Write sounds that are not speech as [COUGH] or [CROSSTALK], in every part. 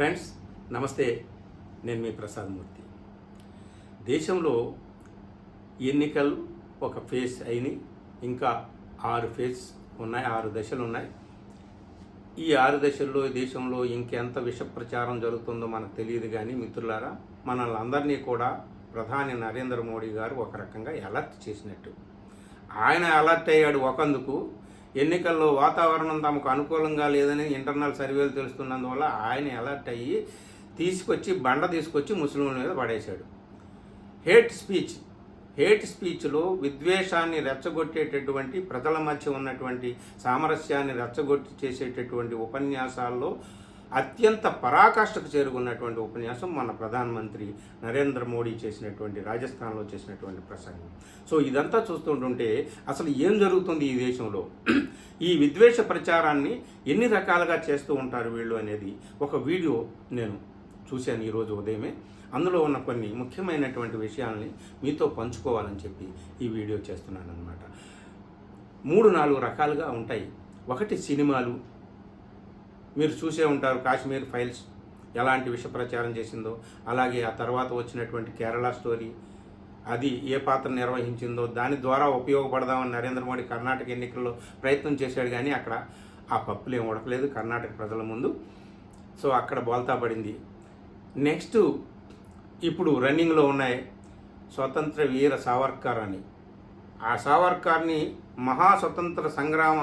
Friends నమస్తే. నేను మీ ప్రసాద్ మూర్తి. దేశంలో ఎన్నికలు ఒక ఫేజ్ అయినాయి. ఇంకా ఆరు ఫేజ్ ఉన్నాయి ఆరు దశలు ఉన్నాయి. ఈ ఆరు దశల్లో దేశంలో ఇంకెంత విష ప్రచారం జరుగుతుందో మనకు తెలియదు కానీ మిత్రులారా మనల్ని అందరినీ కూడా ప్రధాని నరేంద్ర మోడీ గారు ఒక రకంగా అలర్ట్ చేసినట్టు. ఆయన అలర్ట్ అయ్యాడు ఒకందుకు. ఎన్నికల్లో వాతావరణం తమకు అనుకూలంగా లేదని ఇంటర్నల్ సర్వేలు తెలుస్తున్నందువల్ల ఆయన అలర్ట్ అయ్యి తీసుకొచ్చి బండ తీసుకొచ్చి ముస్లింల మీద పడేశాడు. Hate speech. హేట్ స్పీచ్లో విద్వేషాన్ని రెచ్చగొట్టేటటువంటి ప్రజల మధ్య ఉన్నటువంటి సామరస్యాన్ని రెచ్చగొట్టి చేసేటటువంటి ఉపన్యాసాల్లో అత్యంత పరాకాష్ఠకు చేరుకున్నటువంటి ఉపన్యాసం మన ప్రధానమంత్రి నరేంద్ర మోడీ చేసినటువంటి రాజస్థాన్లో చేసినటువంటి ప్రసంగం. సో ఇదంతా చూస్తుంటుంటే అసలు ఏం జరుగుతుంది ఈ దేశంలో? ఈ విద్వేష ప్రచారాన్ని ఎన్ని రకాలుగా చేస్తూ ఉంటారు వీళ్ళు అనేది ఒక వీడియో నేను చూశాను ఈరోజు ఉదయమే. అందులో ఉన్న కొన్ని ముఖ్యమైనటువంటి విషయాల్ని మీతో పంచుకోవాలని చెప్పి ఈ వీడియో చేస్తున్నాను అనమాట మూడు నాలుగు రకాలుగా ఉంటాయి. ఒకటి సినిమాలు మీరు చూసే ఉంటారు కాశ్మీర్ ఫైల్స్ ఎలాంటి విష ప్రచారం చేసిందో అలాగే ఆ తర్వాత వచ్చినటువంటి కేరళ స్టోరీ అది ఏ పాత్ర నిర్వహించిందో దాని ద్వారా ఉపయోగపడదామని నరేంద్ర మోడీ కర్ణాటక ఎన్నికల్లో ప్రయత్నం చేశాడు కానీ అక్కడ ఆ పప్పులు ఏం ఉడకలేదు కర్ణాటక ప్రజల ముందు. సో అక్కడ బోల్తా పడింది. నెక్స్ట్ ఇప్పుడు రన్నింగ్లో ఉన్నాయి స్వతంత్ర వీర సావర్కర్ అని. ఆ సావర్కర్ని మహా స్వతంత్ర సంగ్రామ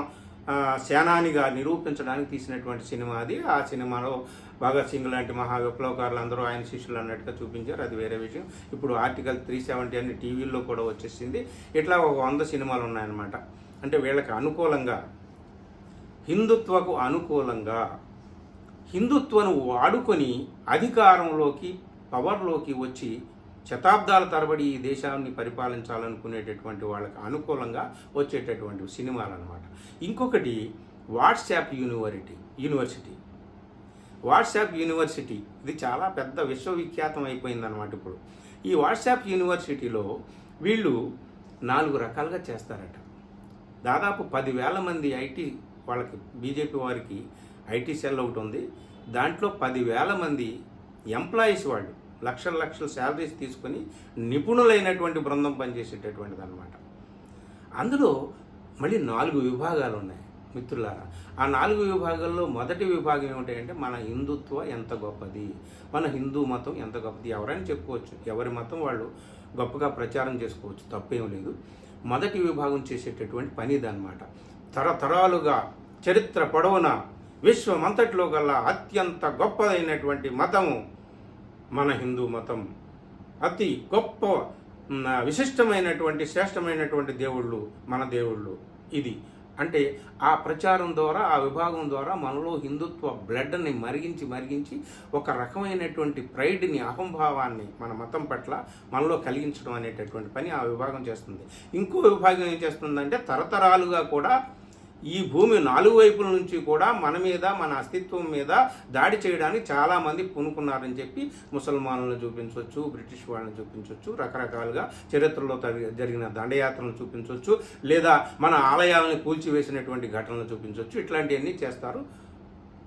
సేనానిగా నిరూపించడానికి తీసినటువంటి సినిమా అది. ఆ సినిమాలో భగత్ సింగ్ లాంటి మహా విప్లవకారులు అందరూ ఆయన శిష్యులు అన్నట్టుగా చూపించారు. అది వేరే విషయం. ఇప్పుడు ఆర్టికల్ త్రీ సెవెంటీ అని టీవీల్లో కూడా వచ్చేసింది. ఇట్లా ఒక వంద సినిమాలు ఉన్నాయన్నమాట. అంటే వీళ్ళకి అనుకూలంగా హిందుత్వకు అనుకూలంగా హిందుత్వను వాడుకొని అధికారంలోకి పవర్లోకి వచ్చి శతాబ్దాల తరబడి ఈ దేశాన్ని పరిపాలించాలనుకునేటటువంటి వాళ్ళకి అనుకూలంగా వచ్చేటటువంటి సినిమాలు అనమాట ఇంకొకటి WhatsApp university university. WhatsApp university ఇది చాలా పెద్ద విశ్వవిఖ్యాతం అయిపోయిందనమాట ఇప్పుడు. ఈ వాట్సాప్ యూనివర్సిటీలో వీళ్ళు నాలుగు రకాలుగా చేస్తారట. దాదాపు పదివేల మంది ఐటీ వాళ్ళకి బీజేపీ వారికి ఐటీ సెల్ ఒకటి ఉంది. దాంట్లో పదివేల మంది ఎంప్లాయీస్ వాళ్ళు. లక్షల లక్షల శాలరీస్ తీసుకొని నిపుణులైనటువంటి బృందం పనిచేసేటటువంటిది అనమాట అందులో మళ్ళీ నాలుగు విభాగాలు ఉన్నాయి మిత్రులారా. ఆ నాలుగు విభాగాల్లో మొదటి విభాగం ఏమిటంటే మన హిందుత్వ ఎంత గొప్పది మన హిందూ మతం ఎంత గొప్పది ఎవరైనా చెప్పుకోవచ్చు. ఎవరి మతం వాళ్ళు గొప్పగా ప్రచారం చేసుకోవచ్చు తప్పేం లేదు. మొదటి విభాగం చేసేటటువంటి పని ఇదన్నమాట తరతరాలుగా చరిత్ర పొడవున విశ్వమంతటిలో గల అత్యంత గొప్పదైనటువంటి మతము మన హిందూ మతం. అతి గొప్ప విశిష్టమైనటువంటి శ్రేష్టమైనటువంటి దేవుళ్ళు మన దేవుళ్ళు ఇది. అంటే ఆ ప్రచారం ద్వారా ఆ విభాగం ద్వారా మనలో హిందుత్వ బ్లడ్ని మరిగించి మరిగించి ఒక రకమైనటువంటి ప్రైడ్ని అహంభావాన్ని మన మతం పట్ల మనలో కలిగించడం అనేటటువంటి పని ఆ విభాగం చేస్తుంది. ఇంకో విభాగం ఏం చేస్తుందంటే తరతరాలుగా కూడా ఈ భూమి నాలుగు వైపుల నుంచి కూడా మన మీద మన అస్తిత్వం మీద దాడి చేయడానికి చాలామంది పూనుకున్నారని చెప్పి ముసల్మానులను చూపించవచ్చు బ్రిటిష్ వాళ్ళని చూపించవచ్చు రకరకాలుగా చరిత్రలో జరిగిన దండయాత్రలను చూపించవచ్చు లేదా మన ఆలయాలను కూల్చివేసినటువంటి ఘటనలు చూపించవచ్చు. ఇట్లాంటివన్నీ చేస్తారు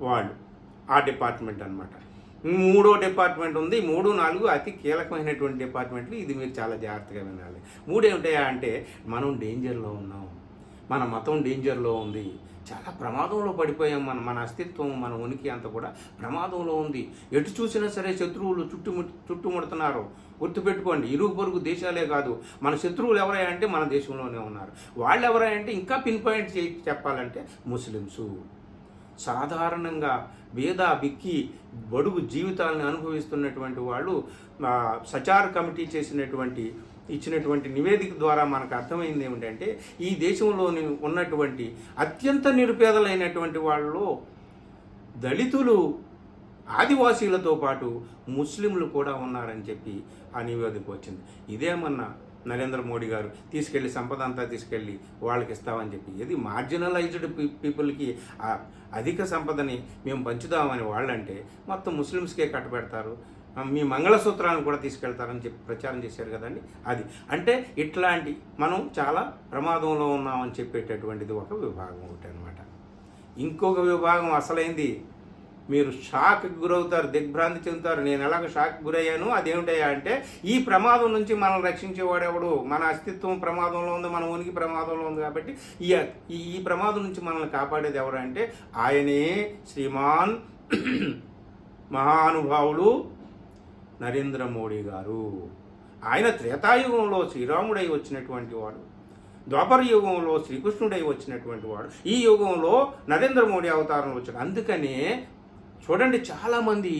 వాళ్ళు. ఆ డిపార్ట్మెంట్ అన్నమాట. మూడో డిపార్ట్మెంట్ ఉంది. మూడు నాలుగు అతి కీలకమైనటువంటి డిపార్ట్మెంట్లు. ఇది మీరు చాలా జాగ్రత్తగా వినాలి. మూడు ఏమిటాయా అంటే మనం డేంజర్లో ఉన్నాం. మన మతం డేంజర్లో ఉంది. చాలా ప్రమాదంలో పడిపోయాం మన మన అస్తిత్వం మన ఉనికి అంతా కూడా ప్రమాదంలో ఉంది. ఎటు చూసినా సరే శత్రువులు చుట్టుము చుట్టుముడుతున్నారు. గుర్తుపెట్టుకోండి ఇరుగు పొరుగు దేశాలే కాదు. మన శత్రువులు ఎవరై అంటే మన దేశంలోనే ఉన్నారు. వాళ్ళు ఎవరై అంటే ఇంకా పిన్ పాయింట్ చెప్పాలంటే ముస్లిమ్సు. సాధారణంగా వేద బిక్కి బడుగు జీవితాలను అనుభవిస్తున్నటువంటి వాళ్ళు సచార్ కమిటీ చేసినటువంటి ఇచ్చినటువంటి నివేదిక ద్వారా మనకు అర్థమైంది ఏమిటంటే ఈ దేశంలోని ఉన్నటువంటి అత్యంత నిరుపేదలైనటువంటి వాళ్ళలో దళితులు ఆదివాసీలతో పాటు ముస్లింలు కూడా ఉన్నారని చెప్పి ఆ నివేదిక వచ్చింది. ఇదేమన్నా నరేంద్ర మోడీ గారు తీసుకెళ్ళి సంపద అంతా తీసుకెళ్ళి వాళ్ళకి ఇస్తామని చెప్పి. ఇది మార్జినలైజ్డ్ పీపుల్కి అధిక సంపదని మేము పంచుదామని వాళ్ళంటే మొత్తం ముస్లిమ్స్కే కట్టబెడతారు. మీ మంగళసూత్రాలను కూడా తీసుకెళ్తారని చెప్పి ప్రచారం చేశారు కదండి. అది అంటే ఇట్లాంటి మనం చాలా ప్రమాదంలో ఉన్నామని చెప్పేటటువంటిది ఒక విభాగం ఒకటి అనమాట ఇంకొక విభాగం అసలైంది? మీరు షాక్ గురవుతారు దిగ్భ్రాంతి చెందుతారు. నేను ఎలాగ షాక్ గురయ్యాను? అదేమిటయ్యా అంటే ఈ ప్రమాదం నుంచి మనల్ని రక్షించేవాడెవడు మన అస్తిత్వం ప్రమాదంలో ఉంది మన ఉనికి ప్రమాదంలో ఉంది కాబట్టి ఈ ఈ- ప్రమాదం నుంచి మనల్ని కాపాడేది ఎవరు అంటే ఆయనే శ్రీమాన్ [CLEARS THROAT] మహానుభావుడు నరేంద్ర మోడీ గారు. ఆయన త్రేతాయుగంలో శ్రీరాముడై వచ్చినటువంటి వాడు ద్వాపర యుగంలో శ్రీకృష్ణుడై వచ్చినటువంటి వాడు ఈ యుగంలో నరేంద్ర మోడీ అవతారంలో వచ్చాడు. అందుకనే చూడండి చాలామంది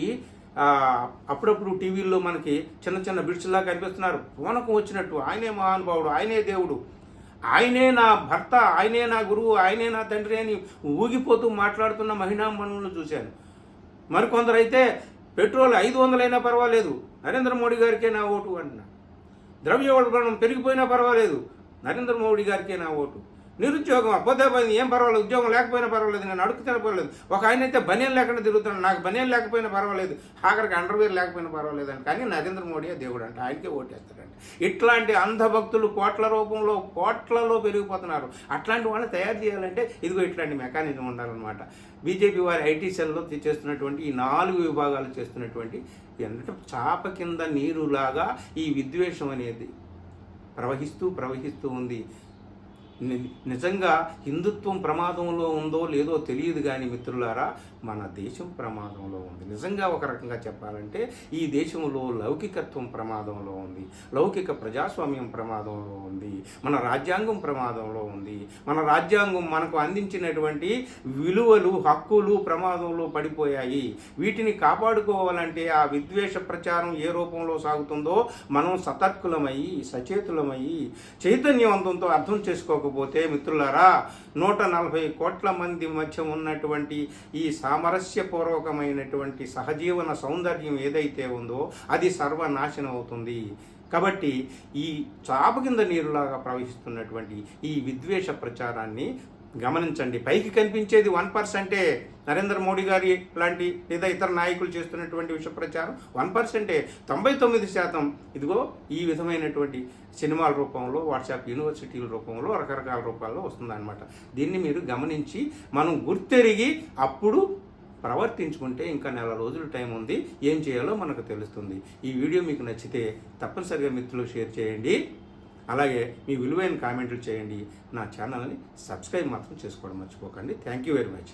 అప్పుడప్పుడు టీవీల్లో మనకి చిన్న చిన్న బిడ్స్లా కనిపిస్తున్నారు. పూనకం వచ్చినట్టు ఆయనే మహానుభావుడు ఆయనే దేవుడు ఆయనే నా భర్త ఆయనే నా గురువు ఆయనే నా తండ్రి అని ఊగిపోతూ మాట్లాడుతున్న మహిళామణులను చూశాను. మరికొందరు అయితే పెట్రోల్ ఐదు వందలైనా పర్వాలేదు నరేంద్ర మోడీ గారికే నా ఓటు అంటున్నా ద్రవ్యోల్బణం పెరిగిపోయినా పర్వాలేదు నరేంద్ర మోడీ గారికే నా ఓటు. నిరుద్యోగం అబ్బోదే పోయింది ఏం పర్వాలేదు ఉద్యోగం లేకపోయినా పర్వాలేదు నేను అడుగుతున్నా పర్వాలేదు. ఒక ఆయన అయితే బనియన్ లేకుండా తిరుగుతున్నాడు నాకు బనియన్ లేకపోయినా పర్వాలేదు ఆఖరికి అండర్వేర్ లేకపోయినా పర్వాలేదు అని. కానీ నరేంద్ర మోడీ దేవుడు అంటే ఆయనకే ఓటేస్తాడంట. ఇట్లాంటి అంధభక్తులు కోట్ల రూపంలో కోట్లలో పెరిగిపోతున్నారు. అట్లాంటి వాళ్ళని తయారు చేయాలంటే ఇదిగో ఇట్లాంటి మెకానిజం ఉండాలన్నమాట. బీజేపీ వారి ఐటీ సెల్లో చేస్తున్నటువంటి ఈ నాలుగు విభాగాలు చేస్తున్నటువంటి ఎంత చాప కింద నీరులాగా ఈ విద్వేషం అనేది ప్రవహిస్తూ ప్రవహిస్తూ ఉంది. నిజంగా హిందుత్వం ప్రమాదంలో ఉందో లేదో తెలియదు కానీ మిత్రులారా మన దేశం ప్రమాదంలో ఉంది. నిజంగా ఒక రకంగా చెప్పాలంటే ఈ దేశంలో లౌకికత్వం ప్రమాదంలో ఉంది. లౌకిక ప్రజాస్వామ్యం ప్రమాదంలో ఉంది. మన రాజ్యాంగం ప్రమాదంలో ఉంది. మన రాజ్యాంగం మనకు అందించినటువంటి విలువలు హక్కులు ప్రమాదంలో పడిపోయాయి. వీటిని కాపాడుకోవాలంటే ఆ విద్వేష ప్రచారం ఏ రూపంలో సాగుతుందో మనం సతర్కులమయ్యి సచేతులమయ్యి చైతన్యవంతంతో అర్థం చేసుకోకపోతే మిత్రులారా నూట నలభై కోట్ల మంది మధ్య ఉన్నటువంటి ఈ సామరస్యపూర్వకమైనటువంటి సహజీవన సౌందర్యం ఏదైతే ఉందో అది సర్వనాశనం అవుతుంది. కాబట్టి ఈ చాప కింద నీరులాగా ప్రవహిస్తున్నటువంటి ఈ విద్వేష ప్రచారాన్ని గమనించండి. పైకి కనిపించేది వన్ పర్సెంటే నరేంద్ర మోడీ గారి లాంటి లేదా ఇతర నాయకులు చేస్తున్నటువంటి విష ప్రచారం. వన్ పర్సెంటే తొంభై తొమ్మిది శాతం ఇదిగో ఈ విధమైనటువంటి సినిమాల రూపంలో వాట్సాప్ యూనివర్సిటీల రూపంలో రకరకాల రూపాల్లో వస్తుందన్నమాట. దీన్ని మీరు గమనించి మనం గుర్తెరిగి అప్పుడు ప్రవర్తించుకుంటే ఇంకా నెల రోజులు టైం ఉంది. ఏం చేయాలో మనకు తెలుస్తుంది. ఈ వీడియో మీకు నచ్చితే తప్పనిసరిగా మిత్రులు షేర్ చేయండి. అలాగే మీ విలువైన కామెంట్లు చేయండి. నా ఛానల్ని సబ్స్క్రైబ్ మాత్రం చేసుకోవడం మర్చిపోకండి. Thank you very much